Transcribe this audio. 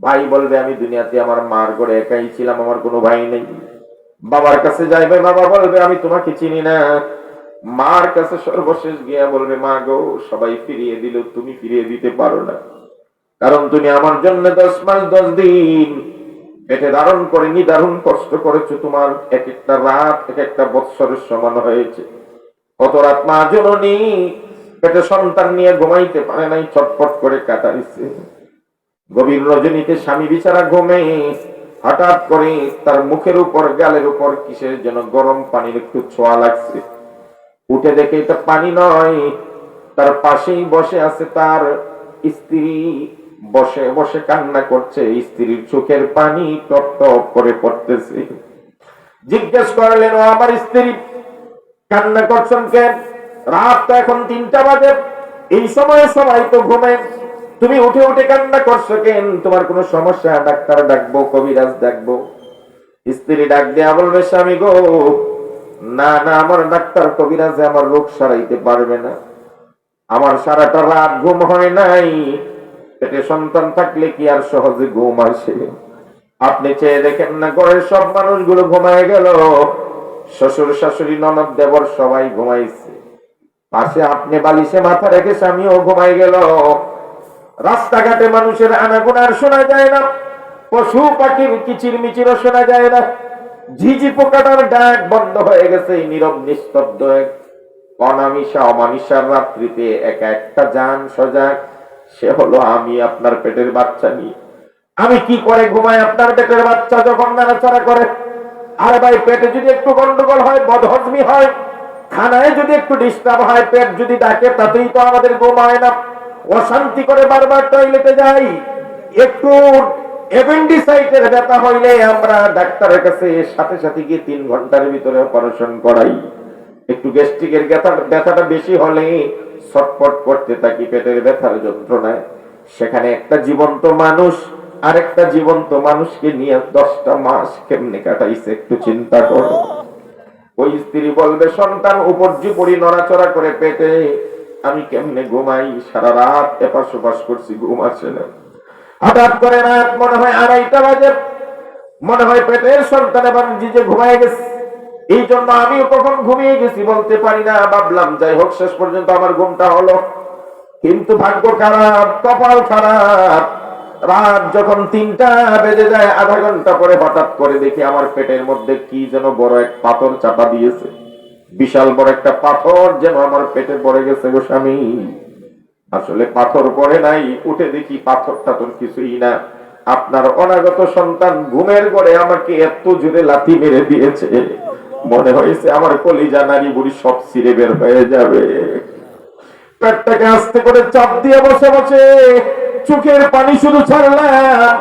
ভাই বলবে, আমি দুনিয়াতে আমার মার ঘরে একাই ছিলাম, আমার কোনো ভাই নেই। বাবার কাছে যাইবে বাবা বলবে, আমি তোমাকে চিনি না। মার কাছে সর্বশেষ গিয়া বলবে, মা গো, সবাই ফিরিয়ে দিল, তুমি ফিরিয়ে দিতে পারো না। কারণ তুমি আমার জন্য দশ মাস, দশ দিন পেটে ধারণ করে নিদারুণ কষ্ট করেছ তোমার। এক একটা রাত এক একটা বৎসরের সমান হয়েছে। কত রাত মা জননী, পেটে সন্তান নিয়ে ঘুমাইতে পারে নাই, ছটফট করে কাটাইছে। গভীর রজনীতে স্বামী বিচারা ঘুমে, হঠাৎ করে তার মুখের উপর, গালের উপর কিসের যেন গরম পানির একটু ছোঁয়া লাগছে। উঠে দেখে এটা পানি নয়, তার পাশেই বসে আছে তার স্ত্রী। বসে বসে কান্না করছে, স্ত্রীর চোখের পানি টপ টপ করে পড়তেছে। জিজ্ঞেস করলেন, ও আমার স্ত্রী, কান্না করছেন কেন? রাত তো এখন তিনটা বাজে। এই সময় সবাই তো ঘুমে তুমি উঠে উঠে কান্না করছ কেন? তোমার কোনো সমস্যা? ডাক্তার ডাকবো, কবিরাজ ডাকবো। স্ত্রী ডাক দেয়া বলবে, স্বামী গো, না না, আমার ডাক্তার, কবিরাজে আমার রোগ সারাইতে পারবে না। আমার সারাটা রাত ঘুম হয় নাই। পেটে সন্তান থাকলে কি আর সহজে ঘুম আসে? আপনি চেয়ে দেখেন না, ঘরের সব মানুষগুলো ঘুমায় গেল। শ্বশুর, শাশুড়ি, ননদ, দেবর সবাই ঘুমাইছে। পাশে আপনি বালিশে মাথা রেখে স্বামীও ঘুমাই গেল। রাস্তাঘাটে মানুষের আনাগোনার শোনা যায় না। পশু পাখির কিচির মিচিরও শোনা যায় না। ঝিঝি পোকাটার ডাক বন্ধ হয়ে গেছে নীরব নিস্তব্ধ এক অনামিষা অমানিসার রাত্রিতে একা একটা যান সজাগ। সে হলো আমি আপনার পেটের বাচ্চা নিয়ে। আমি কি করে ঘুমাই আপনার পেটের বাচ্চা যখন নাড়াচাড়া করে? আরে ভাই, পেটে যদি একটু গন্ডগোল হয়, বদহজমি হয় খানায় যদি একটু ডিস্টার্ব হয়, পেট যদি ডাকে, তাতেই তো আমাদের ঘুম হয় না। অশান্তি করে বারবার টয়লেটে যাই। একটু অ্যাপেন্ডিসাইটের ব্যথা হইলে আমরা ডাক্তারের কাছে সাথে সাথে গিয়ে তিন ঘণ্টার ভিতরে অপারেশন করাই। একটু গ্যাস্ট্রিকের ব্যথাটা বেশি হলে ছটফট করতে থাকি, পেটের ব্যথার যন্ত্রণায়। সেখানে একটা জীবন্ত মানুষ, আরেকটা জীবন্ত মানুষকে নিয়ে দশটা মাস কেমনে কাটাইছে একটু চিন্তা করো। ওই স্ত্রী বলবে, সন্তান উপর্যুপরি নড়াচড়া করে পেটে। আমি কেমনে ঘুমাই? সারা রাত এপাশ ওপাশ করছি, ঘুম আসে না। হঠাৎ করে রাত মনে হয় আড়াইটা বাজে। মনে হয় পেটের সন্তান এবার নিজে ঘুমায় গেছে। এই জন্য আমিও কখন ঘুমিয়ে গেছি বলতে পারি না। ভাবলাম, যাই হোক, শেষ পর্যন্ত আমার ঘুমটা হলো। কিন্তু ভাগ্য খারাপ, কপাল খারাপ। রাত যখন তিনটা বেজে যায়, আধা ঘণ্টা পরে হঠাৎ করে দেখি আমার পেটের মধ্যে কি যেন বড় এক পাথর চাপা দিয়েছে। বিশাল বড় একটা পাথর যেন আমার পেটে পড়ে গেছে গো স্বামী। আসলে পাথর পড়ে নাই, উঠে দেখি পাথর টাথর কিছুই না। আপনার অনাগত সন্তান ঘুমের ঘরে আমাকে এত জোরে লাথি মেরে দিয়েছে। মনে হয়েছে আমার কলিজা নারী বুড়ি সব সিরে বের হয়ে যাবে। পেটটাকে আস্তে করে চাপ দিয়ে বসে বসে, চোখের পানি শুধু ছাড়লাম।